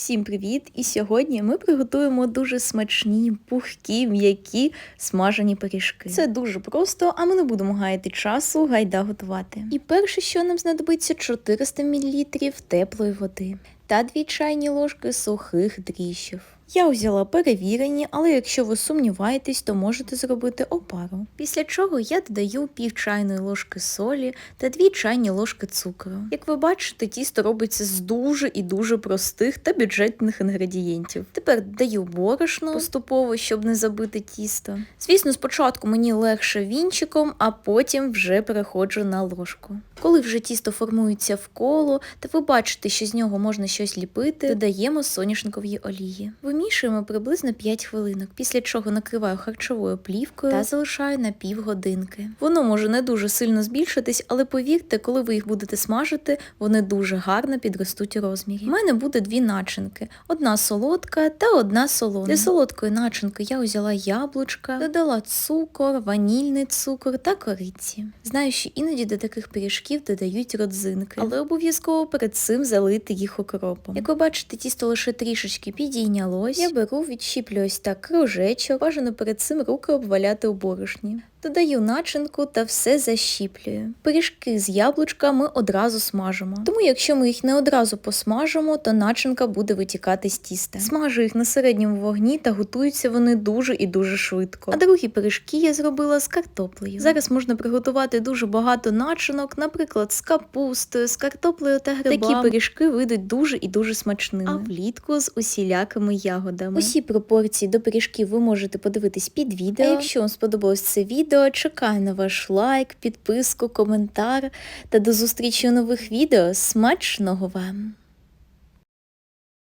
Всім привіт! І сьогодні ми приготуємо дуже смачні, пухкі, м'які смажені пиріжки. Це дуже просто, а ми не будемо гаяти часу, гайда готувати. І перше, що нам знадобиться 400 мл теплої води та 2 чайні ложки сухих дріжджів. Я взяла перевірені, але якщо ви сумніваєтесь, то можете зробити опару. Після чого я додаю пів чайної ложки солі та 2 чайні ложки цукру. Як ви бачите, тісто робиться з дуже і дуже простих та бюджетних інгредієнтів. Тепер додаю борошно поступово, щоб не забити тісто. Звісно, спочатку мені легше вінчиком, а потім вже переходжу на ложку. Коли вже тісто формується в коло, та ви бачите, що з нього можна щось ліпити, додаємо соняшникової олії. Вимішуємо приблизно 5 хвилинок, після чого накриваю харчовою плівкою та залишаю на півгодинки. Воно може не дуже сильно збільшитись, але повірте, коли ви їх будете смажити, вони дуже гарно підростуть у розмірі. У мене буде дві начинки: одна солодка та одна солона. Для солодкої начинки я взяла яблучка, додала цукор, ванільний цукор та кориці. Знаю, що іноді до таких пиріжків додають родзинки, але обов'язково перед цим залити їх окропом. Як ви бачите, тісто лише трішечки підійнялось. Я беру, відщіплю ось так кружечок, бажано перед цим руки обваляти у борошні. Додаю начинку та все защіплюю. Пиріжки з яблучками одразу смажимо. Тому, якщо ми їх не одразу посмажимо, то начинка буде витікати з тіста. Смажу їх на середньому вогні та готуються вони дуже і дуже швидко. А другі пиріжки я зробила з картоплею. Зараз можна приготувати дуже багато начинок, наприклад, з капустою, з картоплею та грибами. Такі пиріжки вийдуть дуже і дуже смачними. А влітку з усілякими ягодами. Усі пропорції до пиріжків ви можете подивитись під відео. А якщо вам сподобалось це відео, чекаю на ваш лайк, підписку, коментар та до зустрічі у нових відео. Смачного вам!